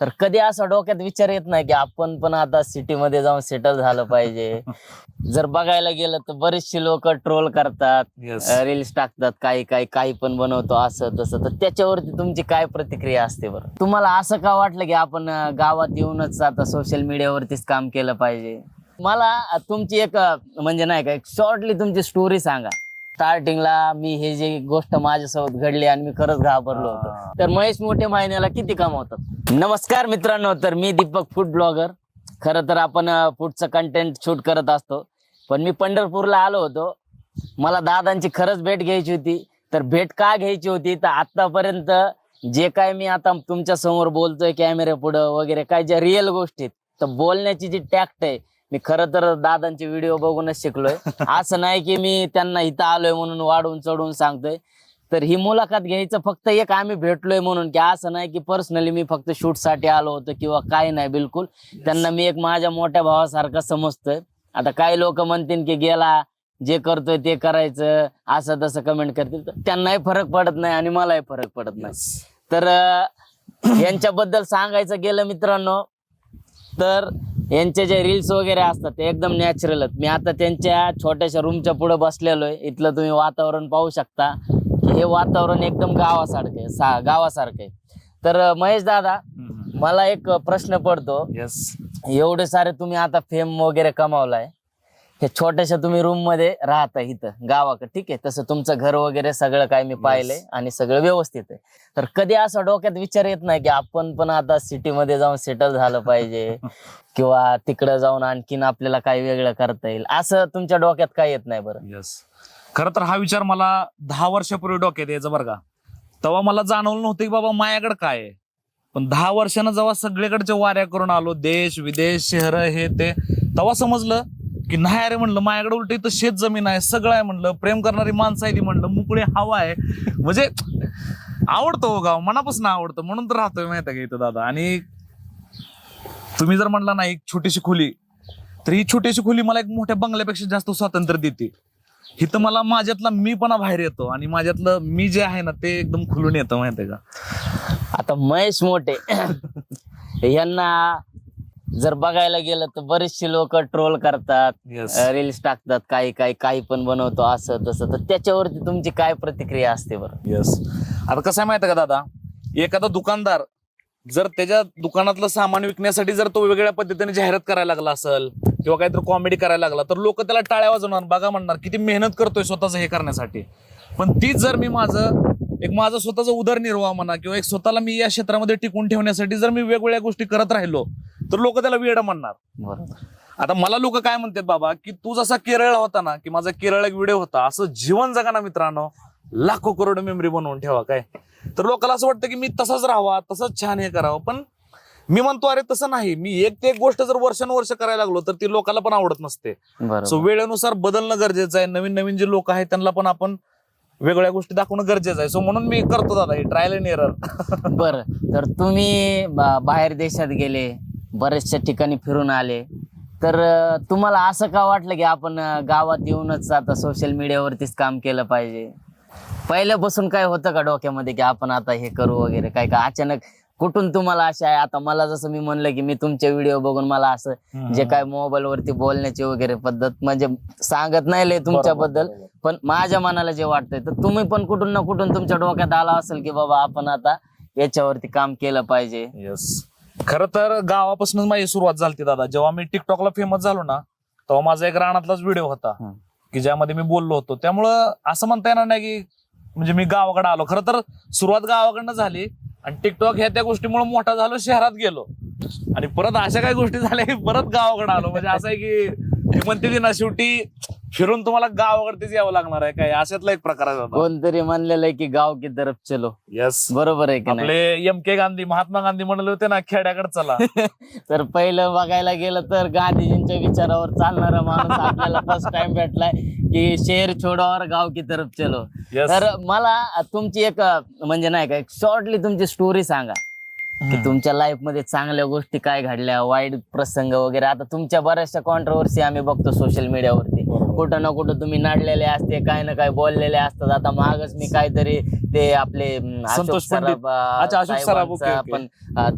तर कधी असं डोक्यात विचार येत नाही की आपण पण आता सिटी मध्ये जाऊन सेटल झालं पाहिजे. जर बघायला गेलं तर बरेचसे लोक ट्रोल करतात येस रील्स टाकतात काही काही काही पण बनवतो असं तसं. तर त्याच्यावरती तुमची काय प्रतिक्रिया असते बरं? तुम्हाला असं का वाटलं की आपण अं, गावात येऊनच आता सोशल मीडियावरतीच काम केलं पाहिजे? मला अं, तुमची एक अं, म्हणजे नाही का एक शॉर्टली तुमची स्टोरी सांगा. स्टार्टिंगला मी हे जे गोष्ट माझ्यासोबत घडली आणि मी खरंच घाबरलो होतो. तर महेश मोठे महिन्याला किती कमावतात? नमस्कार मित्रांनो तर मी दीपक फूड ब्लॉगर खरं तर आपण फूडचं कंटेंट शूट करत असतो. पण मी पंढरपूरला आलो होतो. मला दादांची खरंच भेट घ्यायची होती. तर भेट का घ्यायची होती? तर आतापर्यंत जे काय मी आता तुमच्यासमोर बोलतोय कॅमेऱ्या पुढं वगैरे काय ज्या रिअल गोष्टी आहेत, तर बोलण्याची जी टॅक्ट आहे मी खरं तर दादांचे व्हिडिओ बघूनच शिकलोय. असं नाही की मी त्यांना इथं आलोय म्हणून वाढून चढून सांगतोय. तर ही मुलाखत घ्यायचं फक्त एक आम्ही भेटलोय म्हणून की असं नाही की पर्सनली मी फक्त शूटसाठी आलो होतो किंवा काय नाही बिलकुल. त्यांना मी एक माझ्या मोठ्या भावासारखा समजतोय. आता काही लोक म्हणतील की गेला जे करतोय ते करायचं असं तसं कमेंट करतील. तर त्यांनाही फरक पडत नाही आणि मलाही फरक पडत नाही. तर यांच्याबद्दल सांगायचं गेलं मित्रांनो तर यांचे जे रील्स वगैरे असतात ते एकदम नॅचरल आहेत. मी आता त्यांच्या छोट्याशा रूमच्या पुढे बसलेलो आहे इथलं तुम्ही वातावरण पाहू शकता. की हे वातावरण एकदम गावासारखं आहे. सा गावासारखं आहे. तर महेश दादा मला एक प्रश्न पडतो. येस एवढे सारे तुम्ही आता फेम वगैरे कमावलाय. हे छोट्याशा तुम्ही रूममध्ये राहता इथं गावाकडे. ठीक आहे? तसं तुमचं घर वगैरे सगळं काय मी पाहिलंय आणि सगळं व्यवस्थित आहे. तर कधी असं डोक्यात विचार येत नाही की आपण पण आता सिटी मध्ये जाऊन सेटल झालं पाहिजे. किंवा तिकडं जाऊन आणखीन आपल्याला काही वेगळं करता येईल? असं तुमच्या डोक्यात काय येत नाही बरं? येस खरं तर हा विचार मला दहा वर्षापूर्वी डोक्यात यायचा बरं का. तेव्हा मला जाणवलं नव्हतं की बाबा मायाकडे काय आहे. पण दहा वर्षानं जेव्हा सगळीकडच्या वाऱ्या करून आलो देश विदेश शहर हे ते तेव्हा समजलं की नाही अरे म्हणलं माझ्याकडे उलट इथं शेत जमीन आहे सगळं आहे म्हणलं प्रेम करणारी माणसं आहे ती म्हणलं मोकळी हवा आहे. म्हणजे आवडतो हो गाव मनापासून आवडतं म्हणून तर राहतोय माहिती का इथं दादा. आणि तुम्ही जर म्हणला ना एक छोटीशी खोली तर ही छोटीशी खोली मला एक मोठ्या बंगल्यापेक्षा जास्त स्वातंत्र्य देते. इथं मला माझ्यातला मी पण बाहेर येतो आणि माझ्यातलं मी जे आहे ना ते एकदम खुलून येतं माहितीये का. आता महेश मोठे यांना जर बघायला गेलं तर बरेचसे लोक ट्रोल करतात रील्स टाकतात काही काही काही पण बनवतो असं तसं. तर त्याच्यावरती तुमची काय प्रतिक्रिया असते बरं? येस आता कसं आहे माहिती का दादा? एखादा दुकानदार जर त्याच्या दुकानातलं सामान विकण्यासाठी जर तो वेगळ्या पद्धतीने जाहिरात करायला लागला असेल किंवा काहीतरी कॉमेडी करायला लागला तर लोक त्याला टाळ्या वाजवणार. बघा म्हणणार किती मेहनत करतोय स्वतःच हे करण्यासाठी. पण तीच जर मी माझं एक माझं स्वतःचा उदरनिर्वाह म्हणा किंवा एक स्वतःला मी या क्षेत्रामध्ये टिकून ठेवण्यासाठी जर मी वेगवेगळ्या गोष्टी करत राहिलो तर लोक त्याला वेड म्हणणार. आता मला लोक काय म्हणतात बाबा की तू जसा केरळ होता ना की माझा केरळ एक व्हिडिओ होता असं जीवन जगा ना मित्रांनो लाखो करोड मेमरी बनवून ठेवा काय? तर लोकांना असं वाटतं की मी तसंच राहावा तसंच छान हे करावं पण मी म्हणतो अरे तसं नाही. मी एक ते एक गोष्ट जर वर्षानुवर्ष करायला लागलो तर ती लोकांना पण आवडत नसते. सो वेळेनुसार बदलणं गरजेचं आहे. नवीन नवीन जे लोक आहेत त्यांना पण आपण वेगळ्या गोष्टी दाखवणं गरजेचं आहे. सो म्हणून मी करतो दादा हे ट्रायल अँड एरर बर. तर तुम्ही बाहेर देशात गेले बरेचशा ठिकाणी फिरून आले. तर तुम्हाला असं का वाटलं की आपण गावात येऊनच आता सोशल मीडियावरतीच काम केलं पाहिजे? पहिल्यापासून काय होतं का डोक्यामध्ये की आपण आता हे करू वगैरे? काय का अचानक कुठून तुम्हाला अशा आहे? आता मला जसं मी म्हणलं की मी तुमचे व्हिडिओ बघून मला असं जे काय मोबाईल वरती बोलण्याची वगैरे पद्धत म्हणजे सांगत नाही लय तुमच्याबद्दल. पण माझ्या मनाला जे वाटतंय तर तुम्ही पण कुठून ना कुठून तुमच्या डोक्यात आला असेल की बाबा आपण आता याच्यावरती काम केलं पाहिजे. येस खर तर गावापासूनच माझी सुरुवात झाली दादा. जेव्हा मी टिकटॉकला फेमस झालो ना तेव्हा माझा एक रानातलाच व्हिडिओ होता. की ज्यामध्ये मी बोललो होतो. त्यामुळं असं म्हणता येणार नाही की म्हणजे मी गावाकडे आलो. खरं तर सुरुवात गावाकडनं झाली आणि टिकटॉक ह्या त्या गोष्टीमुळे मोठा झालो शहरात गेलो. आणि परत अशा काही गोष्टी झाल्या की परत गावाकडे आलो. म्हणजे असं आहे की म्हणते ना शेवटी फिरून तुम्हाला गावाकडतेच यावं लागणार आहे काय? अशातला एक प्रकार आहे कोणतरी म्हणलेलं आहे की गाव की तरफ चलो. येस बरोबर आहे की आपले नाही एम के गांधी महात्मा गांधी म्हणले होते ना खेड्याकडे चला. तर पहिलं बघायला गेलं तर गांधीजींच्या विचारावर चालणारा माणूस आपल्याला फर्स्ट टाइम भेटलाय की शहर छोडावर गाव की तरफ चलो. तर मला तुमची एक म्हणजे नाही का एक शॉर्टली तुमची स्टोरी सांगा. की तुमच्या लाईफमध्ये चांगल्या गोष्टी काय घडल्या वाईट प्रसंग वगैरे. आता तुमच्या बऱ्याचशा कॉन्ट्रोवर्सी आम्ही बघतो सोशल मीडियावरती कुठं ना कुठं तुम्ही नडलेले असते काय ना काय बोललेले असतात आता मागच मी काहीतरी ते आपले संतोष. सराफ, साहेबांचा. पण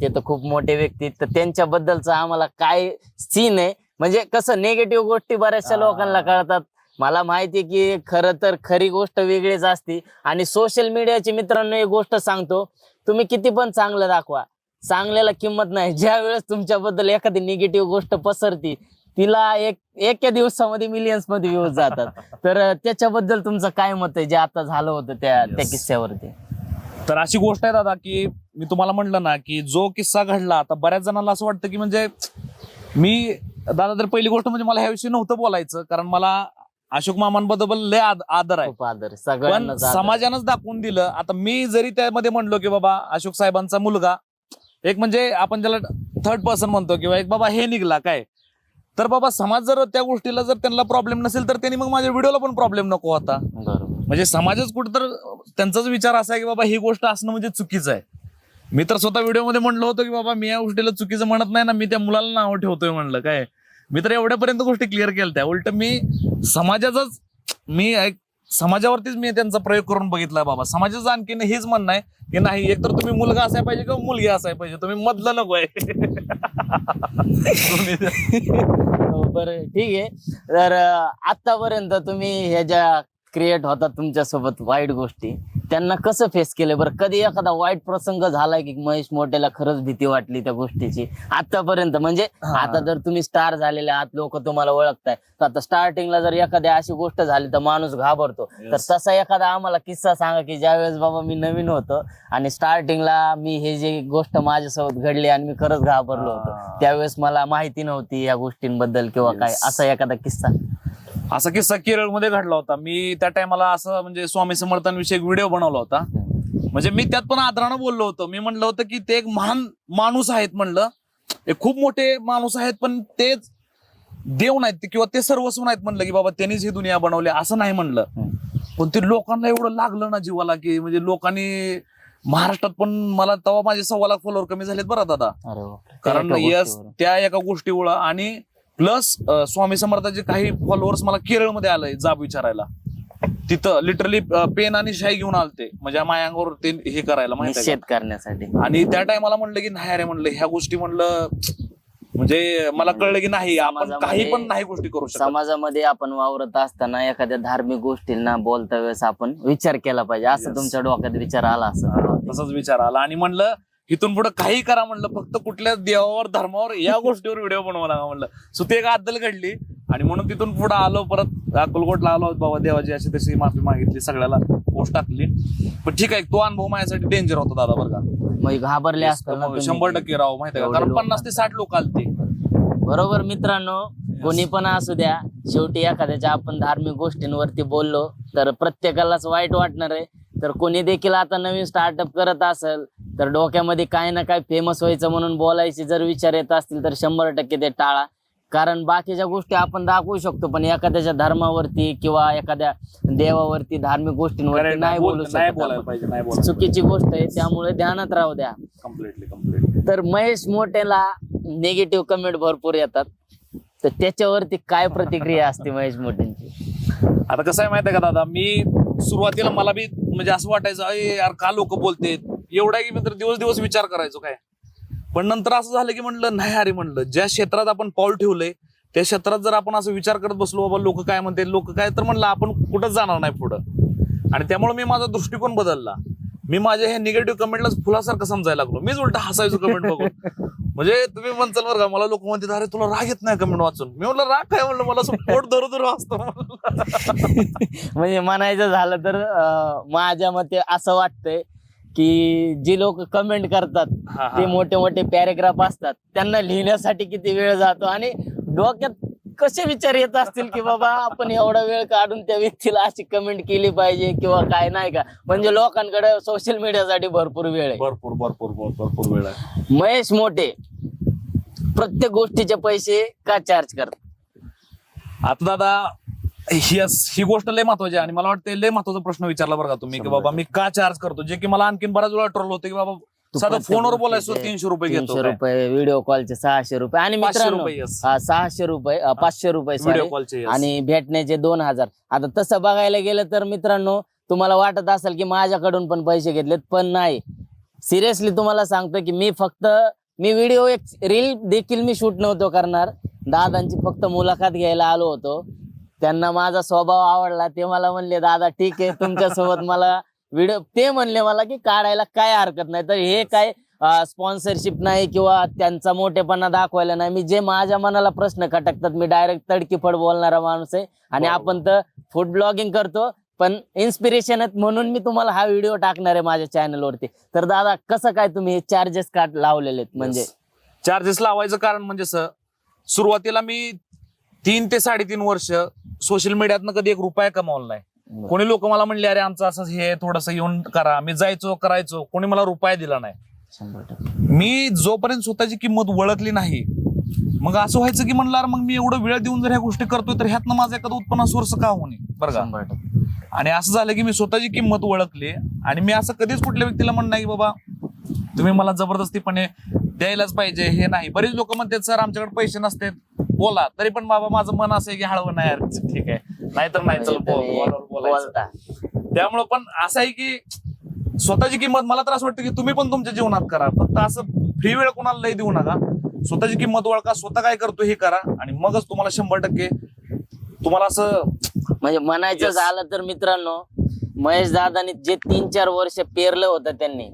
ते तर खूप मोठे व्यक्ती. तर त्यांच्याबद्दलचं आम्हाला काय सीन आहे म्हणजे कसं निगेटिव्ह गोष्टी बऱ्याचशा. लोकांना कळतात मला माहिती आहे की खरं तर खरी गोष्ट वेगळीच असते आणि सोशल मीडियाची मित्रांनो एक गोष्ट सांगतो तुम्ही किती पण चांगलं दाखवा चांगल्याला किंमत नाही ज्या वेळेस तुमच्याबद्दल एखादी निगेटिव्ह गोष्ट पसरती तिला एक एका दिवसामध्ये मिलियन्समध्ये व्ह्यूज जातात तर त्याच्याबद्दल तुमचं काय मत आहे जे आता झालं होतं त्या त्या. किस्स्यावरती तर अशी गोष्ट आहे दादा की मी तुम्हाला म्हटलं ना की जो किस्सा घडला आता बऱ्याच जणांना असं वाटतं की म्हणजे मी दादा तर पहिली गोष्ट म्हणजे मला ह्याविषयी नव्हतं बोलायचं कारण मला अशोक मामांबद्दल लय आद- आदर आहे आदर. पण. समाजानंच दाखवून दिलं आता मी जरी त्यामध्ये म्हणलो की बाबा अशोक साहेबांचा मुलगा एक म्हणजे आपण ज्याला थर्ड पर्सन म्हणतो किंवा एक बाबा हे निघला काय तर बाबा समाज जर त्या गोष्टीला जर त्यांना प्रॉब्लेम नसेल तर त्यांनी मग माझ्या व्हिडिओला पण प्रॉब्लेम नको होता म्हणजे समाजच कुठं तर त्यांचाच विचार असा आहे की बाबा ही गोष्ट असणं म्हणजे चुकीचं आहे. मी तर स्वतः व्हिडिओमध्ये म्हणलं होतं की बाबा मी या गोष्टीला चुकीचं म्हणत नाही ना मी त्या मुलाला नाव ठेवतोय म्हणलं काय? मी तर एवढ्यापर्यंत गोष्टी क्लिअर केल्या त्या उलट मी समाजाचाच मी एक समाजावरतीच मी त्यांचा प्रयोग करून बघितला बाबा. समाजाचं आणखीन हेच म्हणणं आहे की नाही एकतर तुम्ही मुलगा असाय पाहिजे किंवा मुलगी असाय पाहिजे. तुम्ही मधलं नको आहे. तुम्ही- बरं ठीक आहे. तर आतापर्यंत तुम्ही ह्याच्या क्रिएट होतात तुमच्यासोबत वाईट गोष्टी त्यांना कसं फेस केलं बरं कधी एखादा वाईट प्रसंग झालाय की महेश मोठ्याला खरंच भीती वाटली त्या गोष्टीची आतापर्यंत म्हणजे. आता जर तुम्ही स्टार झालेले आहात लोक तुम्हाला ओळखताय तर आता स्टार्टिंगला जर एखादी अशी गोष्ट झाली तर माणूस घाबरतो तर. तसा एखादा आम्हाला किस्सा सांगा की ज्यावेळेस बाबा मी नवीन होतो आणि स्टार्टिंगला मी हे जे गोष्ट माझ्यासोबत घडली आणि मी खरंच घाबरलो होतो. त्यावेळेस मला माहिती नव्हती या गोष्टींबद्दल किंवा काय. असा एखादा किस्सा असा किस्सा केरळमध्ये घडला होता. मी त्या टायमाला असं म्हणजे स्वामी समर्थांविषयी व्हिडिओ बनवला होता. म्हणजे मी त्यात पण आदरानं बोललो होतो. मी म्हणलं होतं की ते एक महान माणूस आहेत म्हणलं. एक खूप मोठे माणूस आहेत पण तेच देव नाहीत किंवा ते सर्वस्व नाहीत म्हणलं की बाबा त्यांनीच ही दुनिया बनवली असं नाही म्हणलं. पण ते लोकांना एवढं लागलं ना जीवाला की म्हणजे लोकांनी महाराष्ट्रात पण मला तेव्हा माझे सव्वा लाख फॉलोअर कमी झालेत बरं दादा. कारण यस. त्या एका गोष्टीमुळं आणि प्लस स्वामी समर्थाचे काही फॉलोअर्स मला केरळमध्ये आलंय जाब विचारायला. तिथं लिटरली पेन आणि शाई घेऊन आलते. म्हणजे माझ्या अंगावर ते हे करायला माहिती निषेध करण्यासाठी? आणि त्या टायमाला म्हणलं की नाही अरे म्हणलं ह्या गोष्टी म्हणलं म्हणजे मला कळलं की नाही आपण समाजामध्ये- काही पण नाही गोष्टी करू शकत. समाजामध्ये आपण वावरत असताना एखाद्या धार्मिक गोष्टींना बोलता वेळेस आपण विचार केला पाहिजे. असं Yes. तुमच्या डोक्यात विचार आला असं तसाच विचार आला. आणि म्हणलं इथून पुढे काही करा म्हणलं फक्त कुठल्या देवावर धर्मावर या गोष्टीवर व्हिडिओ बनवा नका म्हणलं. सो ते एक अद्दल घडली आणि म्हणून तिथून पुढे आलो परत अक्कलकोटला आलो बाबा देवाची अशी तशी माफी मागितली सगळ्याला पोस्ट टाकली. पण ठीक आहे तो अनुभव माझ्यासाठी डेंजर होता दादा बरं का. मग घाबरले असतात. शंभर टक्के राव माहिती आहे का? कारण पन्नास ते साठ लोक आलते. बरोबर मित्रांनो कोणी पण असू द्या शेवटी एखाद्याच्या आपण धार्मिक गोष्टींवरती बोललो तर प्रत्येकालाच वाईट वाटणार आहे. तर कोणी देखील आता नवीन स्टार्टअप करत असेल तर डोक्यामध्ये काय ना काय फेमस व्हायचं म्हणून बोलायचे जर विचार येत असतील तर शंभर टक्के ते टाळा. कारण बाकीच्या गोष्टी आपण दाखवू शकतो पण एखाद्याच्या धर्मावरती किंवा एखाद्या देवावरती धार्मिक गोष्टींवरती नाही बोलू शकत चुकीची गोष्ट आहे त्यामुळे ध्यानात राहू द्या. तर महेश मोठेला निगेटिव्ह कमेंट भरपूर येतात. तर त्याच्यावरती काय प्रतिक्रिया असते महेश मोठेंची? आता कसं आहे माहिती आहे का दादा? मी सुरुवातीला मला बी म्हणजे असं वाटायचं अरे यार का लोक बोलतेत? एवढा की मी तर दिवस दिवस विचार करायचो काय. पण नंतर असं झालं की म्हणलं नाही अरे म्हणलं ज्या क्षेत्रात आपण पाऊल ठेवलंय त्या क्षेत्रात जर आपण असं विचार करत बसलो बाबा लोक काय म्हणते लोक काय तर म्हणलं आपण कुठंच जाणार नाही पुढं. आणि त्यामुळे मी माझा दृष्टिकोन बदलला. मी माझ्या हे निगेटिव्ह कमेंटला फुलासारखं समजायला लागलो. मीच उलटा हसायचो कमेंट बघून. म्हणजे तुम्ही म्हणचाल बरं का मला लोक म्हणते अरे तुला राग येत नाही कमेंट वाचून? मी म्हणलं राग काय? म्हणलं मला असं पोट धरू धरू असतो. म्हणजे म्हणायचं झालं तर माझ्या मते असं वाटतंय की जी लोक कमेंट करतात हा, हा. ते मोठे मोठे पॅरेग्राफ असतात त्यांना लिहिण्यासाठी किती वेळ जातो आणि डोक्यात कसे विचार येत असतील की बाबा आपण एवढा वेळ काढून त्या व्यक्तीला अशी कमेंट केली पाहिजे किंवा काय नाही का? म्हणजे लोकांकडे सोशल मीडियासाठी भरपूर वेळ आहे. भरपूर भरपूर भरपूर भरपूर वेळ आहे. महेश मोठे प्रत्येक गोष्टीचे पैसे का चार्ज करतात? आता दादा ही ही गोष्ट लय महत्वाची आहे आणि मला वाटतं लय महत्त्वाचा प्रश्न विचारला बरं का तुम्ही की बाबा मी का चार्ज करतो जे की मला आणखीन बऱ्याच वेळा ट्रोल होते की बाबा साधं फोनवर बोलायचो तीनशे रुपये घेतो तीनशे काय? रुपये व्हिडिओ कॉलचे सहाशे रुपये आणि पाचशे मित्रांनो रुपये yes. हा, सहाशे रुपये अ, पाचशे रुपये व्हिडिओ sorry. कॉलचे yes. आणि भेटण्याचे दोन हजार आता तसं बघायला गेलं तर मित्रांनो तुम्हाला वाटत असेल की माझ्याकडून पण पैसे घेतलेत पण नाही सिरियसली तुम्हाला सांगतो की मी फक्त मी व्हिडिओ एक रील देखील मी शूट नव्हतो करणार दादांची फक्त मुलाखत घ्यायला आलो होतो त्यांना माझा स्वभाव आवडला ते मला म्हणले दादा ठीक आहे तुमच्यासोबत मला व्हिडिओ ते म्हणले मला की काढायला काय हरकत नाही. तर हे काय स्पॉन्सरशिप नाही किंवा त्यांचा मोठेपणा दाखवायला नाही. मी जे माझ्या मनाला प्रश्न खटकतात मी डायरेक्ट तडकीफड बोलणारा माणूस आहे आणि. आपण तर फूड ब्लॉगिंग करतो पण इन्स्पिरेशन म्हणून मी तुम्हाला हा व्हिडिओ टाकणार आहे माझ्या चॅनल वरती. तर दादा कसं काय तुम्ही चार्जेस काट लावलेले आहेत म्हणजे? चार्जेस लावायचं कारण म्हणजे सर सुरुवातीला मी तीन ते साडेतीन वर्ष सोशल मीडियातनं कधी एक रुपया कमावला नाही. कोणी लोक मला म्हणले अरे आमचं असं हे थोडस येऊन करा. मी जायचो करायचो. कोणी मला रुपया दिला नाही. मी जोपर्यंत स्वतःची किंमत ओळखली नाही मग असं व्हायचं की म्हणलं मग मी एवढं वेळ देऊन जर ह्या गोष्टी करतोय तर ह्यातनं माझा एखादा उत्पन्न सोर्स का होणे बरं का? आणि असं झालं की मी स्वतःची किंमत ओळखली आणि मी असं कधीच कुठल्या व्यक्तीला म्हणणं की बाबा तुम्ही मला जबरदस्तीपणे द्यायलाच पाहिजे हे नाही. बरेच लोक म्हणतात सर आमच्याकडे पैसे नसते बोला तरी पण बाबा माझं मन असं आहे की हळवं नाही यार ठीक आहे. नाहीतर नाही चल बोल- बोलायचं. बोलता. त्यामुळं पण असं आहे की स्वतःची किंमत मला तर असं वाटतं की तुम्ही पण तुमच्या जीवनात करा. फक्त असं फ्री वेळ कोणाला लय देऊ नका. स्वतःची किंमत ओळखा स्वतः काय करतो हे करा. आणि मगच तुम्हाला शंभर टक्के तुम्हाला असं म्हणजे म्हणायचं Yes. झालं तर मित्रांनो महेश दादानी जे तीन चार वर्ष पेरलं होतं त्यांनी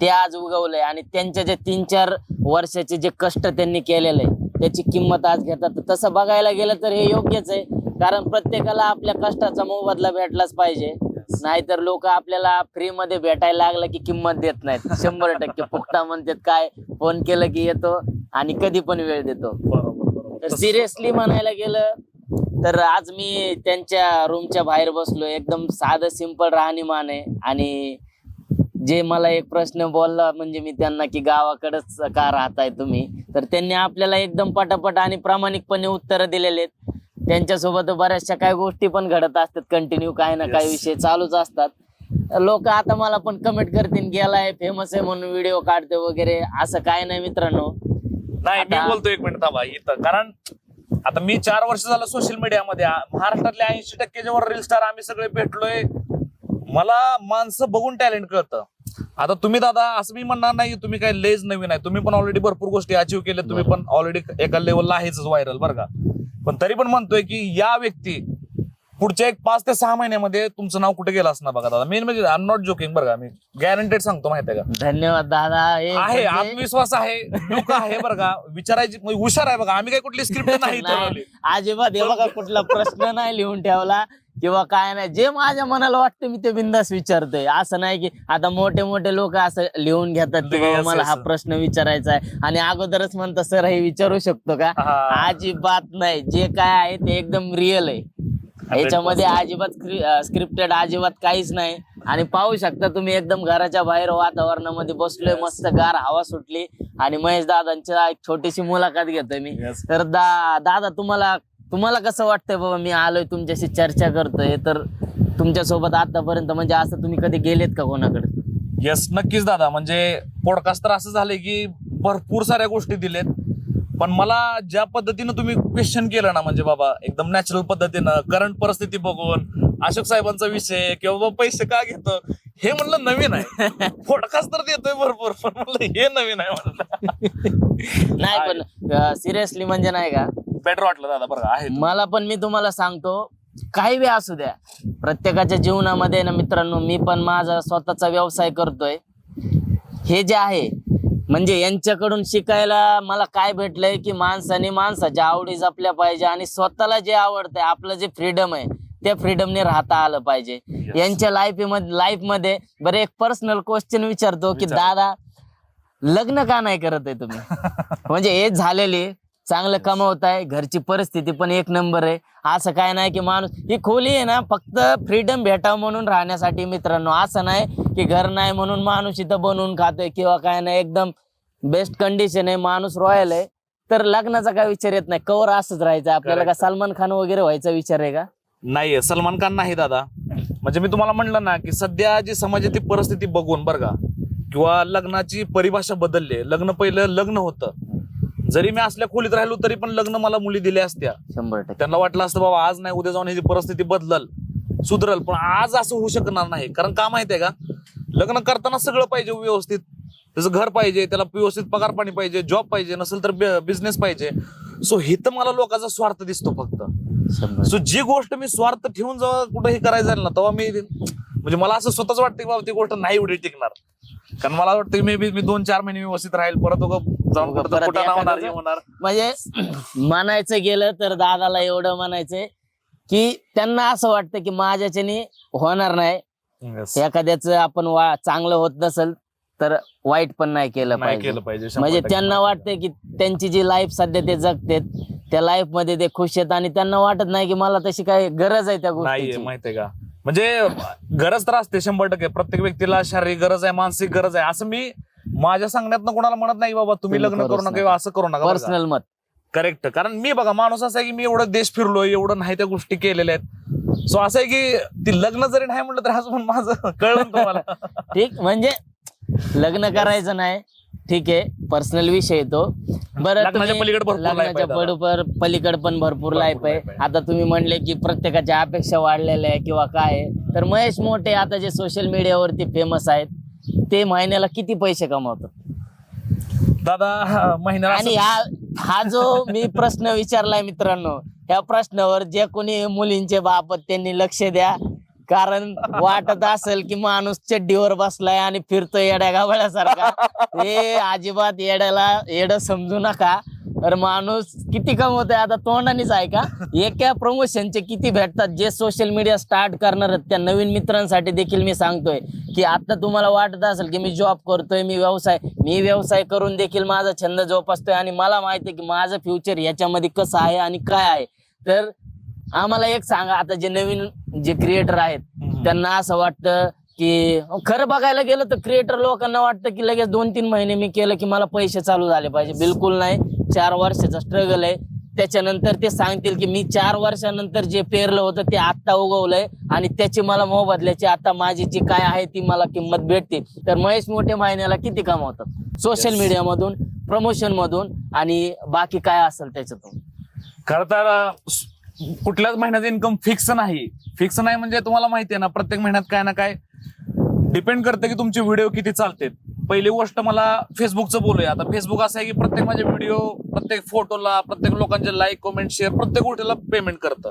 ते आज उगवलंय. आणि त्यांच्या जे तीन चार वर्षाचे जे कष्ट त्यांनी केलेलं आहे त्याची किंमत आज घेतात. तर तसं बघायला गेलं तर हे योग्यच आहे. कारण प्रत्येकाला आपल्या कष्टाचा मोबदला भेटलाच पाहिजे. नाहीतर लोक आपल्याला फ्री मध्ये भेटायला लागलं की किंमत देत नाहीत. शंभर टक्के. फुकटा म्हणतात काय? फोन केलं की येतो आणि कधी पण वेळ देतो. तर सिरियसली म्हणायला गेलं तर आज मी त्यांच्या रूमच्या बाहेर बसलो एकदम साधं सिंपल राहणीमान आहे. आणि जे मला एक प्रश्न बोलला म्हणजे मी त्यांना की गावाकडेच का राहताय तुम्ही? तर त्यांनी आपल्याला एकदम पटापट आणि प्रामाणिकपणे उत्तरं दिलेले आहेत. त्यांच्यासोबत बऱ्याचशा काही गोष्टी पण घडत असतात कंटिन्यू काही ना काही. विषय चालूच असतात. लोक आता मला पण कमेंट करतील गेलाय फेमस आहे म्हणून व्हिडिओ काढते वगैरे असं काय नाही मित्रांनो. नाही मी आता- बोलतो एक मिनिट थांबा इथं. कारण आता मी चार वर्ष झालं सोशल मीडियामध्ये आ- महाराष्ट्रातले ऐंशी टक्के वर रील स्टार आम्ही सगळे भेटलोय मला माणसं बघून टॅलेंट कळतं. आता तुम्ही दादा असं मी म्हणणार नाही तुम्ही काही लेज नवीन आहे. तुम्ही पण ऑलरेडी भरपूर गोष्टी अचीव केल्या तुम्ही पण ऑलरेडी एका लेवलला आहेच व्हायरल बरं का? पण तरी पण म्हणतोय की या व्यक्ती पुढच्या एक पाच ते सहा महिन्यामध्ये तुमचं नाव कुठे गेलं असणार बघा दादा? मेन म्हणजे आय नॉट जोकिंग बरं का मी गॅरंटेड सांगतो माहिती आहे का? धन्यवाद दादा हे आहे म्हणजे- आत्मविश्वास आहे लोक आहे बरं का. विचारायची म्हणजे हुशार आहे बघा आम्ही काही कुठली स्क्रिप्ट नाही नाही, ठरवली. अजिबात हे बघा कुठला प्रश्न नाही लिहून ठेवला किंवा काय नाही. जे माझ्या मनाला वाटतं मी ते बिंदास विचारतोय. असं नाही की आता मोठे मोठे लोक असं लिहून घेतात की बाबा मला. हा प्रश्न विचारायचा आहे. आणि अगोदरच म्हणतात सर हे विचारू शकतो का? हा. अजिबात नाही. जे काय आहे ते एकदम रिअल आहे. याच्यामध्ये अजिबात स्क्रिप्टेड अजिबात काहीच नाही. आणि पाहू शकता तुम्ही एकदम घराच्या बाहेर वातावरणामध्ये बसलोय. मस्त गार हवा सुटली. आणि महेश दादांच्या एक छोटीशी मुलाखत घेतोय मी. Yes. तर दा दादा तुम्हाला तुम्हाला कसं वाटतंय बाबा? मी आलोय तुमच्याशी चर्चा करतोय. तर तुमच्यासोबत आतापर्यंत म्हणजे असं तुम्ही कधी गेलेत का कोणाकडे? येस नक्कीच दादा. म्हणजे पॉडकास्ट तर असं झालंय की भरपूर साऱ्या गोष्टी दिलेत. पण मला ज्या पद्धतीनं तुम्ही क्वेश्चन केलं ना म्हणजे बाबा एकदम नॅचरल पद्धतीनं करंट परिस्थिती बघून अशोक साहेबांचा विषय किंवा बाबा पैसे का घेतो हे म्हणलं नवीन आहे. पॉडकास्ट तर देतोय भरपूर पण म्हणलं हे नवीन आहे म्हणलं. नाही पण सिरियसली म्हणजे नाही का? बेटर वाटलं दादा बरं आहे. मला पण मी तुम्हाला सांगतो काही बी असू द्या. प्रत्येकाच्या जीवनामध्ये ना मित्रांनो मी पण माझा स्वतःचा व्यवसाय करतोय. हे जे आहे म्हणजे यांच्याकडून शिकायला मला काय भेटलंय की माणसाने माणसाच्या आवडी जपल्या पाहिजे आणि स्वतःला जे आवडतंय आपलं जे फ्रीडम आहे त्या फ्रीडमने राहता आलं पाहिजे. यांच्या लाईफ लाईफमध्ये बरं एक पर्सनल क्वेश्चन विचारतो की. दादा लग्न का नाही करत आहे तुम्ही म्हणजे एज झालेली चांगलं कमवताय घरची परिस्थिती पण एक नंबर आहे. असं काय नाही की माणूस ही खोली आहे ना फक्त फ्रीडम भेटावं म्हणून राहण्यासाठी मित्रांनो. असं नाही की घर नाही म्हणून माणूस इथं बनवून खातोय किंवा काय नाही. एकदम बेस्ट कंडिशन आहे माणूस रॉयल आहे. तर लग्नाचा काय विचार येत नाही. कवर असंच राहायचं आपल्याला का. सलमान खान वगैरे व्हायचा विचार आहे का? नाहीये. सलमान खान नाही दादा. म्हणजे मी तुम्हाला म्हणलं ना की सध्या जी समाजाची परिस्थिती बघून बरं का किंवा लग्नाची परिभाषा बदलली. आहे. लग्न पहिलं लग्न होतं. जरी मी असल्या खोलीत राहिलो तरी पण लग्न मला मुली दिल्या असत्या. शंभर टक्के. त्यांना वाटलं असतं बाबा आज नाही उद्या जाऊन ह्याची परिस्थिती बदलल सुधरल. पण आज असं होऊ शकणार नाही. कारण का माहितीये का? लग्न करताना सगळं पाहिजे व्यवस्थित. त्याचं घर पाहिजे त्याला व्यवस्थित पगार पाणी पाहिजे जॉब पाहिजे नसेल तर बिझनेस पाहिजे. सो हिथं मला लोकांचा स्वार्थ दिसतो फक्त. शंभर सो जी गोष्ट मी स्वार्थ ठेवून जेव्हा कुठं हे करायचं जाईल ना तेव्हा मी म्हणजे मला असं स्वतःच वाटतं की बाबा ती गोष्ट नाही एवढी टिकणार. कारण मला वाटतं मी मी दोन चार महिने व्यवस्थित राहील. परत उगा जाऊन उगा कुठं परत कुठं ना होणार एखादं- हे होणार. म्हणजे म्हणायचं गेलं तर दादाला एवढं म्हणायचंय की त्यांना असं वाटतं की माझ्याच्याने होणार नाही. Yes. एखाद्याच आपण वा चांगलं होत नसेल तर वाईट पण नाही केलं नाही पाहिजे. केलं पाहिजे शंभर म्हणजे टक्के. त्यांना वाटतंय की त्यांची जी लाईफ सध्या ते जगतेत त्या लाईफमध्ये ते खुश आहेत आणि त्यांना वाटत नाही की मला तशी काही गरज आहे त्या नाहीये गोष्टीची. माहितीये का? म्हणजे गरज तर असते शंभर टक्के. प्रत्येक व्यक्तीला शारीरिक गरज आहे मानसिक गरज आहे. असं मी माझ्या सांगण्यात कोणाला म्हणत नाही बाबा तुम्ही लग्न करू नका. किंवा असं करू नका पर्सनल मत. करेक्ट कारण मी बघा माणूस असा आहे की मी एवढं देश फिरलोय एवढं नाही त्या गोष्टी केलेल्या आहेत. सो असं आहे की ती लग्न जरी नाही म्हटलं तर असं पण माझं कळलं तुम्हाला? ठीक म्हणजे लग्न करायचं नाही ठीक आहे पर्सनल विषय येतो बरं लग्नाच्या पलीकडे भरपूर life आहे लग्नाच्या दादा. बरोबर पलीकडे पण भरपूर भरपूर लाईफ आहे. life आहे. आता तुम्ही म्हणले की प्रत्येकाच्या अपेक्षा वाढलेल्या आहे किंवा काय आहे. तर महेश मोठे आता जे सोशल मीडियावरती फेमस आहेत ते महिन्याला किती पैसे कमावतात? दादा हा, महिन्याला आणि असं- हा हा जो मी प्रश्न विचारलाय मित्रांनो ह्या प्रश्नावर जे कोणी मुलींचे बाप आहेत, त्यांनी लक्ष द्या. कारण वाटत असेल की माणूस चड्डीवर बसलाय आणि फिरतोय येड्या गावळ्यासारखा हे अजिबात येड्याला येड समजू नका. तर माणूस किती कमवतोय आता तोंडानेच आहे का? एका प्रमोशनचे किती भेटतात जे सोशल मीडिया स्टार्ट करणार आहेत? त्या नवीन मित्रांसाठी देखील मी सांगतोय की आता तुम्हाला वाटत असेल की मी जॉब करतोय मी व्यवसाय मी व्यवसाय करून देखील माझा छंद जोपासतोय आणि मला माहिती आहे की माझं फ्युचर याच्यामध्ये कसं आहे आणि काय आहे. तर आम्हाला एक सांगा आता जे नवीन जे क्रिएटर आहेत. त्यांना असं वाटतं की खरं बघायला गेलं तर क्रिएटर लोकांना वाटतं की लगेच दोन तीन महिने मी केलं की मला पैसे चालू झाले पाहिजे. बिलकुल नाही. चार वर्षाचा स्ट्रगल आहे. त्याच्यानंतर ते सांगतील की मी चार वर्षानंतर जे पेरलं होतं ते आत्ता उगवलंय आणि त्याची मला मोबदल्याची आता माझी जी काय आहे ती मला किंमत भेटते. तर महेश मोठे महिन्याला किती कमावतात? Social Yes. मीडिया मधून प्रमोशन मधून आणि बाकी काय असेल त्याच्यातून? खरं तर कुठल्याच महिन्याचं इन्कम फिक्स नाही. फिक्स नाही म्हणजे तुम्हाला माहिती आहे ना प्रत्येक महिन्यात काय ना काय डिपेंड करते की तुमचे व्हिडिओ किती चालतात. पहिली गोष्ट मला फेसबुकचं बोलूया. आता फेसबुक असं आहे की प्रत्येक माझे व्हिडिओ प्रत्येक फोटोला प्रत्येक लोकांचे लाईक कमेंट शेअर प्रत्येक गोष्टीला पेमेंट करतं.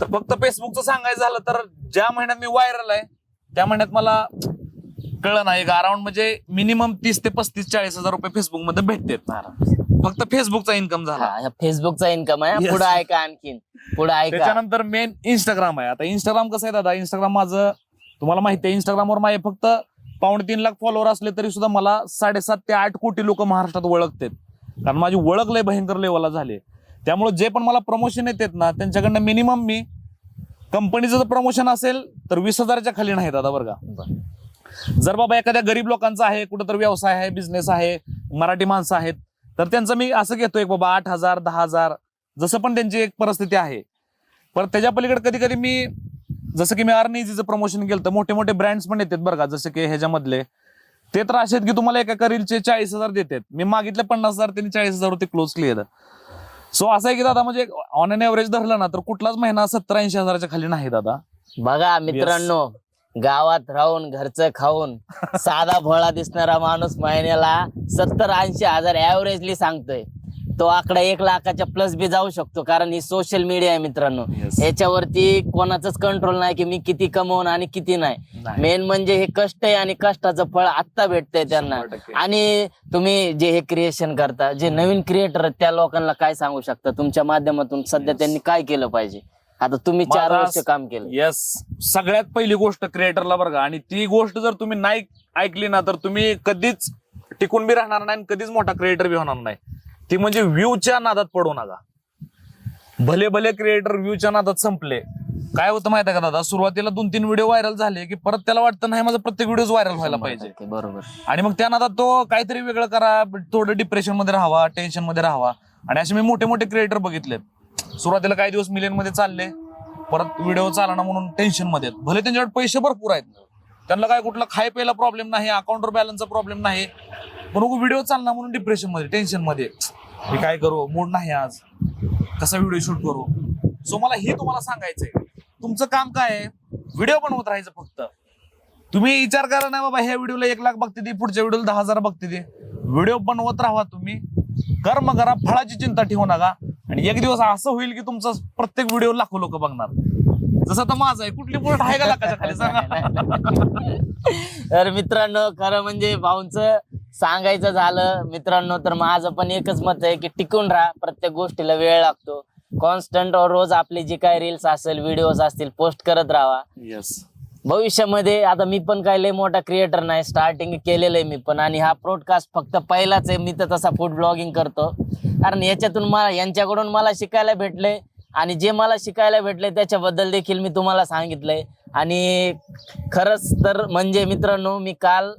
तर फक्त फेसबुकचं सांगायचं झालं तर ज्या महिन्यात मी व्हायरल आहे त्या महिन्यात मला कळलं नाही. अराउंड म्हणजे मिनिमम तीस ते पस्तीस चाळीस हजार रुपये फेसबुकमध्ये भेटतात. फक्त फेसबुकचा इन्कम झाला. हा, फेसबुकचा इन्कम आहे Yes. पुढे ऐका आणखीन. पुढे ऐका. त्याच्यानंतर मेन इंस्टाग्राम आहे. आता इंस्टाग्राम कसं आहे दादा? इंस्टाग्राम माझं तुम्हाला माहिती आहे इंस्टाग्रामवर माझे फक्त पावणे तीन लाख फॉलोअर असले तरी सुद्धा मला साडेसात ते आठ कोटी लोक महाराष्ट्रात ओळखतात. कारण माझी ओळख लय भयंकर लेवलला झाली त्यामुळे जे पण मला प्रमोशन येतात ना त्यांच्याकडनं मिनिमम मी कंपनीचं जर प्रमोशन असेल तर वीस हजाराच्या खाली नाही दादा बरं का? बरं. जर बाबा एखाद्या गरीब लोकांचा आहे कुठंतरी व्यवसाय आहे बिझनेस आहे मराठी माणसं आहेत तर त्यांचं मी असं घेतो एक बाबा आठ हजार दहा हजार जसं पण त्यांची एक परिस्थिती आहे. पण त्याच्या पलीकडे कधी कधी मी जसं की मी अर्निजीचं प्रमोशन केलं तर मोठे मोठे ब्रँड्स पण येतात बरं का जसं की ह्याच्यामधले. ते तर असे आहेत की तुम्हाला एका रीलचे चाळीस हजार देतात. मी मागितले पन्नास हजार त्यांनी चाळीस हजार होते क्लोज क्लिअर सो असं आहे की दादा म्हणजे ऑन अन एव्हरेज धरलं ना तर कुठलाच महिना सत्तर ऐंशी हजाराच्या खाली नाही दादा. बघा मित्रांनो गावात राहून घरचं खाऊन साधा भोळा दिसणारा माणूस महिन्याला सत्तर ऐंशी हजार ऍव्हरेजली सांगतोय तो आकडा एक लाखाच्या प्लस बी जाऊ शकतो कारण ही सोशल मीडिया आहे मित्रांनो Yes. याच्यावरती कोणाचंच कंट्रोल नाही की मी किती कमवून आणि किती नाही नाही. मेन म्हणजे हे कष्ट आहे आणि कष्टाचं फळ आत्ता भेटतंय त्यांना शंभर टक्के. आणि तुम्ही जे हे क्रिएशन करता जे नवीन क्रिएटर त्या लोकांना काय सांगू शकता तुमच्या माध्यमातून सध्या Yes. त्यांनी काय केलं पाहिजे आता तुम्ही चार माझा- वर्ष काम केलं येस सगळ्यात पहिली गोष्ट क्रिएटरला बरं का. आणि ती गोष्ट जर तुम्ही नाही ऐकली ना तर तुम्ही कधीच टिकून बी राहणार नाही आणि कधीच मोठा क्रिएटर बी होणार नाही. ती म्हणजे व्ह्यूच्या नादात पडू नका. भले भले क्रिएटर व्ह्यूच्या नादात संपले. काय होतं माहिती आहे का दादा? सुरुवातीला दोन तीन व्हिडिओ व्हायरल झाले की परत त्याला वाटतं नाही माझा प्रत्येक व्हिडिओ व्हायरल व्हायला पाहिजे. बरोबर. आणि मग त्या नादात तो काहीतरी वेगळं करा थोडं डिप्रेशनमध्ये राहावा टेन्शनमध्ये राहावा. आणि असे मी मोठे मोठे क्रिएटर बघितलेत. सुरुवातीला काही दिवस मिलियनमध्ये चालले परत व्हिडिओ चालना म्हणून टेन्शनमध्ये भले त्यांच्याकडे पैसे भरपूर आहेत. त्यांना काय कुठला खाय प्यायला प्रॉब्लेम नाही अकाउंटवर बॅलन्सचा प्रॉब्लेम नाही. पण व्हिडिओ चालणार म्हणून डिप्रेशनमध्ये टेन्शनमध्ये मी काय करू? मूड नाही आज. कसा व्हिडिओ शूट करू? सो मला हे तुम्हाला सांगायचंय. तुमचं काम काय आहे? व्हिडिओ बनवत राहायचं फक्त. तुम्ही विचार करा ना बाबा ह्या व्हिडिओला एक लाख बघते ती पुढच्या व्हिडिओला दहा हजार बघते ते व्हिडिओ बनवत राहा तुम्ही. कर्म करा फळाची चिंता ठेवू नका. आणि एक दिवस असं होईल की तुमचा प्रत्येक व्हिडिओ लाखो लोक बघणार. जसं तर माझं आहे कुठली पोस्ट आहे का लाखाच्या खाली? सांगा. तर मित्रांनो खरं म्हणजे भाऊंचं सांगायचं झालं. मित्रांनो तर माझं पण एकच मत आहे की टिकून राहा. प्रत्येक गोष्टीला वेळ लागतो. कॉन्स्टंट रोज आपली जी काय रील्स असेल व्हिडिओज असतील पोस्ट करत राहा. येस भविष्यामध्ये आता मी पण काय लय मोठा क्रिएटर नाही स्टार्टिंग केलेलं आहे मी पण आणि हा ब्रॉडकास्ट फक्त पहिलाच आहे मी तर तसा फूड ब्लॉगिंग करतो. कारण याच्यातून मला यांच्याकडून मला शिकायला भेटले आणि जे मला शिकायला भेटले त्याच्याबद्दल देखील मी तुम्हाला सांगितलंय. आणि खरंच तर म्हणजे मित्रांनो मी काल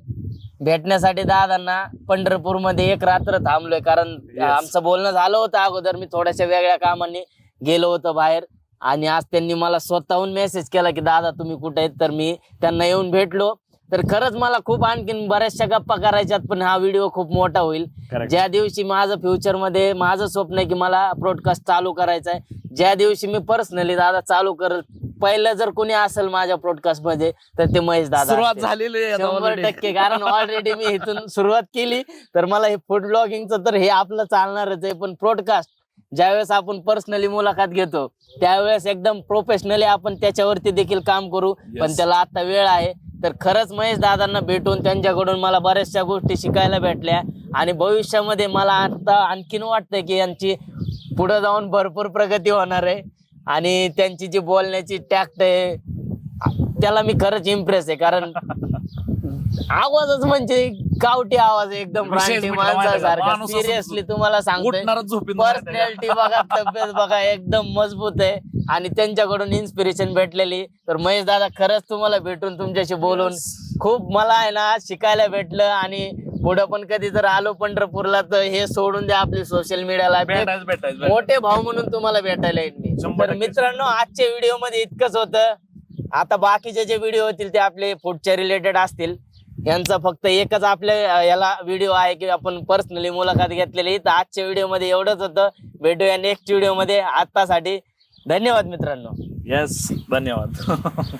भेटण्यासाठी दादांना पंढरपूरमध्ये एक रात्र थांबलोय. कारण Yes. आमचं बोलणं झालं होतं अगोदर मी थोड्याशा वेगळ्या कामाने गेलो होतो बाहेर. आणि आज त्यांनी मला स्वतःहून मेसेज केला की दादा तुम्ही कुठे आहेत तर मी त्यांना येऊन भेटलो तर खरंच मला खूप आणखीन बऱ्याचशा गप्पा करायच्यात पण हा व्हिडिओ खूप मोठा होईल. ज्या दिवशी माझं फ्युचरमध्ये माझं स्वप्न आहे की मला ब्रॉडकास्ट चालू करायचं आहे ज्या दिवशी मी पर्सनली दादा चालू कर पहिलं जर कोणी असेल माझ्या ब्रॉडकास्टमध्ये तर ते महेश दादा सुरुवात. झालेली शंभर. टक्के कारण ऑलरेडी मी इथून सुरुवात केली तर मला हे फूड ब्लॉगिंगचं तर हे आपलं चालणारच आहे पण ब्रॉडकास्ट ज्यावेळेस आपण पर्सनली मुलाखत घेतो त्यावेळेस एकदम प्रोफेशनली आपण त्याच्यावरती देखील काम करू. पण. त्याला आता वेळ आहे. तर खरंच महेश दादांना भेटून त्यांच्याकडून मला बऱ्याचशा गोष्टी शिकायला भेटल्या. आणि भविष्यामध्ये मला आता आणखीन वाटतंय की यांची पुढे जाऊन भरपूर प्रगती होणार आहे. आणि त्यांची जी बोलण्याची टॅक्ट आहे त्याला मी खरंच इम्प्रेस आहे. कारण आवाजच म्हणजे गावठी आवाज आहे एकदम विशेष रानटी म्हणजे माहिती आहे का? माणसासारखा. माणूस असं सिरियसली तुम्हाला सांगतोय. उठणारच आहे पर्सनॅलिटी बघा तब्येत बघा एकदम मजबूत आहे. आणि त्यांच्याकडून इन्स्पिरेशन भेटलेली. तर महेश दादा खरंच तुम्हाला भेटून तुमच्याशी बोलून. खूप मला आहे ना शिकायला भेटलं. आणि पुढे पण कधी जर आलो पंढरपूरला तर हे सोडून द्या आपली सोशल मीडियाला भेटायचं भेटायचं भेटायचं. मोठे भाऊ म्हणून तुम्हाला भेटायला येईल मी. शंभर तर टक्के. मित्रांनो आजच्या व्हिडिओमध्ये इतकंच होतं. आता बाकीचे जे व्हिडिओ होतील ते आपले फूडच्या रिलेटेड असतील. यांचा फक्त एकच आपल्या याला व्हिडिओ आहे की आपण पर्सनली मुलाखत घेतलेली. तर आजच्या व्हिडिओमध्ये एवढंच होतं. भेटूया नेक्स्ट व्हिडिओमध्ये आत्तासाठी. धन्यवाद मित्रांनो. येस धन्यवाद.